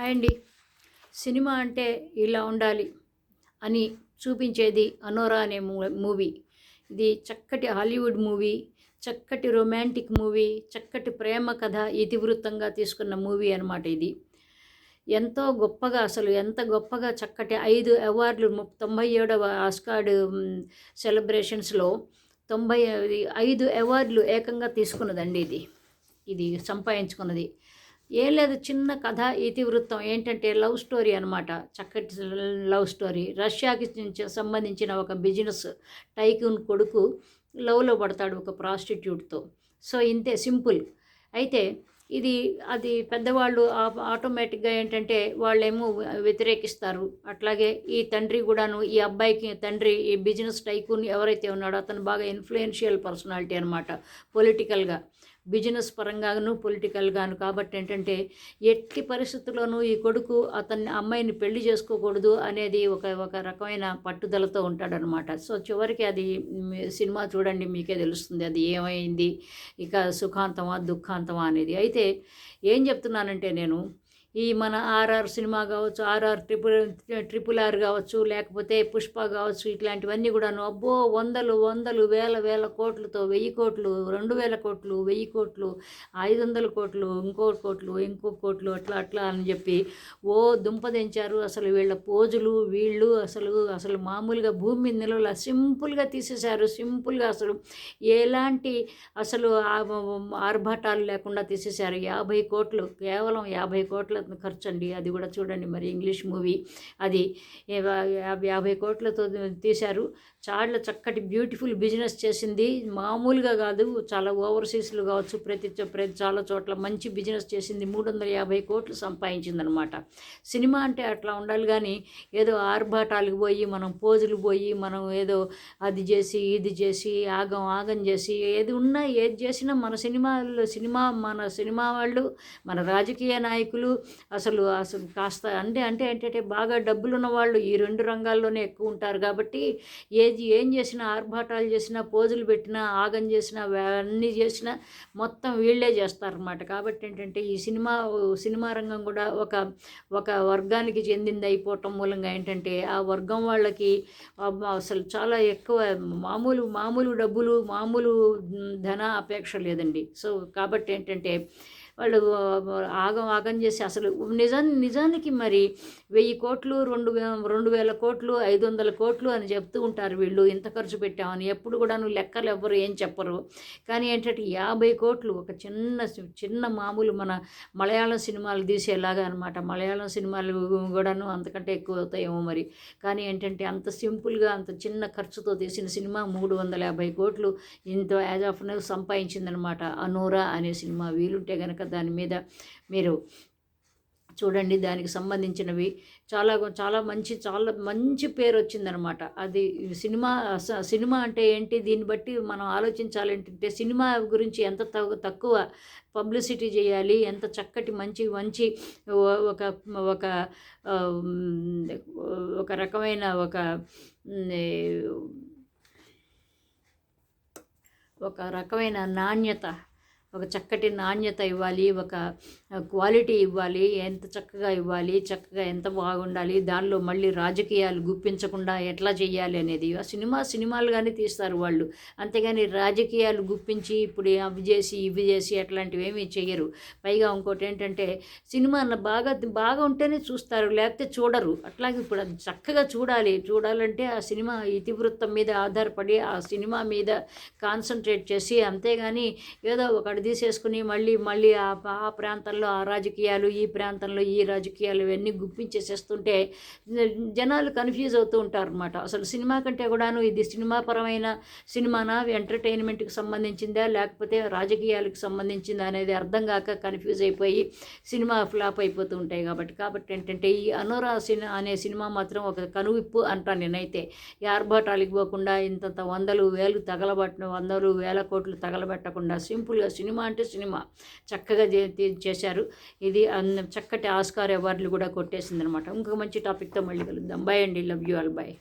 Hi అండి cinema అంటే ఇలా ఉండాలి అని చూపించేది అనోరా అనే మూవీ. ఇది చక్కటి హాలీవుడ్ మూవీ చక్కటి రొమాంటిక్ మూవీ చక్కటి ప్రేమ కథ ఇతివృత్తంగా తీసుకున్న మూవీ అనమాట ఇది. ఎంతో గొప్పగా అసలు ఎంత గొప్పగా చక్కటి ఐదు అవార్డులు తొంభై ఏడవ ఆస్కార్డ్ సెలబ్రేషన్స్లో తొంభై ఐదు అవార్డులు ఏకంగా తీసుకున్నదండి ఇది. ఇది సంపాదించుకున్నది. ఏం లేదు చిన్న కథ ఇతివృత్తం. ఏంటంటే లవ్ స్టోరీ అనమాట చక్కటి లవ్ స్టోరీ. రష్యాకి సంబంధించిన ఒక బిజినెస్ టైకూన్ కొడుకు లవ్లో పడతాడు ఒక ప్రాస్టిట్యూట్తో. సో ఇంతే సింపుల్. అయితే ఇది అది పెద్దవాళ్ళు ఆటోమేటిక్గా ఏంటంటే వాళ్ళేమో వ్యతిరేకిస్తారు. అట్లాగే ఈ తండ్రి కూడాను ఈ అబ్బాయికి తండ్రి ఈ బిజినెస్ టైకూన్ ఎవరైతే ఉన్నాడో అతను బాగా ఇన్ఫ్లుయెన్షియల్ పర్సనాలిటీ అనమాట పొలిటికల్గా. బిజినెస్ పరంగాను పొలిటికల్గాను. కాబట్టి ఏంటంటే ఎట్టి పరిస్థితుల్లోనూ ఈ కొడుకు అతన్ని అమ్మాయిని పెళ్ళి చేసుకోకూడదు అనేది ఒక ఒక రకమైన పట్టుదలతో ఉంటాడనమాట. సో చివరికి అది సినిమా చూడండి మీకే తెలుస్తుంది అది ఏమైంది ఇక సుఖాంతమా దుఃఖాంతమా అనేది. అయితే ఏం చెప్తున్నానంటే నేను ఈ మన ఆర్ఆర్ సినిమా కావచ్చు ఆర్ఆర్ ట్రిపుల్ ట్రిపుల్ ఆర్ కావచ్చు లేకపోతే పుష్ప కావచ్చు ఇట్లాంటివన్నీ కూడాను అబ్బో వందలు వందలు వేల వేల కోట్లతో వెయ్యి కోట్లు రెండు వేల కోట్లు వెయ్యి కోట్లు ఐదు వందల కోట్లు ఇంకో కోట్లు ఇంకో కోట్లు అట్లా అట్లా అని చెప్పి ఓ దుంపదించారు అసలు వీళ్ళ పోజులు వీళ్ళు అసలు అసలు మామూలుగా భూమి మీద నిలవల సింపుల్గా తీసేశారు. సింపుల్గా అసలు ఎలాంటి అసలు ఆర్భాటాలు లేకుండా తీసేశారు. యాభై కోట్లు కేవలం యాభై కోట్ల ఖర్చు అండి అది కూడా చూడండి మరి ఇంగ్లీష్ మూవీ. అది యాభై కోట్లతో తీశారు. చాలా చక్కటి బ్యూటిఫుల్ బిజినెస్ చేసింది. మామూలుగా కాదు చాలా ఓవర్సీస్లు కావచ్చు ప్రతి ప్రతి చాలా చోట్ల మంచి బిజినెస్ చేసింది. మూడు వందల యాభై కోట్లు సంపాదించిందనమాట సినిమా అంటే అట్లా ఉండాలి కానీ ఏదో ఆర్భాటాలకు పోయి మనం పోజులు పోయి మనం ఏదో అది చేసి ఇది చేసి ఆగం ఆగం చేసి ఏది ఉన్నా ఏది చేసినా మన సినిమాల్లో సినిమా మన సినిమా వాళ్ళు మన రాజకీయ నాయకులు అసలు అసలు కాస్త అంటే అంటే ఏంటంటే బాగా డబ్బులున్న వాళ్ళు ఈ రెండు రంగాల్లోనే ఎక్కువ ఉంటారు. కాబట్టి ఏది ఏం చేసినా ఆర్భాటాలు చేసినా పోజులు పెట్టినా ఆగం చేసినా అన్నీ చేసినా మొత్తం వీళ్ళే చేస్తారన్నమాట. కాబట్టి ఏంటంటే ఈ సినిమా సినిమా రంగం కూడా ఒక ఒక వర్గానికి చెందింది అయిపోవటం మూలంగా ఏంటంటే ఆ వర్గం వాళ్ళకి అసలు చాలా ఎక్కువ మామూలు మామూలు డబ్బులు మామూలు ధన అపేక్ష లేదండి. సో కాబట్టి ఏంటంటే వాళ్ళు ఆగం ఆగం చేసి అసలు నిజా నిజానికి మరి వెయ్యి కోట్లు రెండు రెండు వేల కోట్లు ఐదు వందల కోట్లు అని చెప్తూ ఉంటారు వీళ్ళు. ఇంత ఖర్చు పెట్టామని ఎప్పుడు కూడా నువ్వు లెక్కలు ఎవ్వరు ఏం చెప్పరు. కానీ ఏంటంటే యాభై కోట్లు ఒక చిన్న చిన్న మామూలు మన మలయాళం సినిమాలు తీసేలాగా అనమాట మలయాళం సినిమాలు కూడాను అంతకంటే ఎక్కువ అవుతాయేమో మరి. కానీ ఏంటంటే అంత సింపుల్గా అంత చిన్న ఖర్చుతో తీసిన సినిమా మూడు వందల యాభై కోట్లు ఇంత యాజ్ ఆఫ్ సంపాదించిందనమాట అనూరా అనే సినిమా. వీలుంటే కనుక దాని మీద మీరు చూడండి దానికి సంబంధించినవి. చాలా చాలా మంచి చాలా మంచి పేరు వచ్చిందనమాట. అది సినిమా సినిమా అంటే ఏంటి? దీన్ని బట్టి మనం ఆలోచించాలి ఏంటంటే సినిమా గురించి ఎంత తక్కువ పబ్లిసిటీ చేయాలి ఎంత చక్కటి మంచి మంచి ఒక ఒక ఒక రకమైన ఒక ఒక రకమైన నాణ్యత ఒక చక్కటి నాణ్యత ఇవ్వాలి ఒక క్వాలిటీ ఇవ్వాలి ఎంత చక్కగా ఇవ్వాలి చక్కగా ఎంత బాగుండాలి దానిలో మళ్ళీ రాజకీయాలు గుప్పించకుండా ఎట్లా చేయాలి అనేది. ఆ సినిమా సినిమాలుగానే తీస్తారు వాళ్ళు. అంతేగాని రాజకీయాలు గుప్పించి ఇప్పుడు అవి చేసి ఇవి చేసి అట్లాంటివి ఏమీ చేయరు. పైగా ఇంకోటి ఏంటంటే సినిమా బాగా బాగా ఉంటేనే చూస్తారు లేకపోతే చూడరు. అట్లాగే ఇప్పుడు అది చక్కగా చూడాలి. చూడాలంటే ఆ సినిమా ఇతివృత్తం మీద ఆధారపడి ఆ సినిమా మీద కాన్సన్ట్రేట్ చేసి అంతేగాని ఏదో ఒక తీసేసుకుని మళ్ళీ మళ్ళీ ఆ ఆ ప్రాంతంలో ఆ రాజకీయాలు ఈ ప్రాంతంలో ఈ రాజకీయాలు ఇవన్నీ గుప్పించేసేస్తుంటే జనాలు కన్ఫ్యూజ్ అవుతూ ఉంటారు అనమాట అసలు సినిమా కంటే కూడాను ఇది సినిమా పరమైన సినిమానా? ఎంటర్టైన్మెంట్కి సంబంధించిందా? లేకపోతే రాజకీయాలకు సంబంధించిందా అనేది అర్థం కాక కన్ఫ్యూజ్ అయిపోయి సినిమా ఫ్లాప్ అయిపోతూ ఉంటాయి కాబట్టి. కాబట్టి ఏంటంటే ఈ అనురా సినిమా అనే సినిమా మాత్రం ఒక కనువిప్పు అంటాను నేనైతే. ఈ ఆర్భాటాలకు పోకుండా ఇంతంత వందలు వేలు తగలబట్టిన వందలు వేల కోట్లు తగలబెట్టకుండా సింపుల్గా సినిమా సినిమా అంటే సినిమా. చక్కగా చేశారు. ఇది చక్కటి ఆస్కార్ అవార్డులు కూడా కొట్టేసింది అనమాట ఇంకొక మంచి టాపిక్తో మళ్ళీ కలుద్దాం. బాయ్ అండి. Love you all bye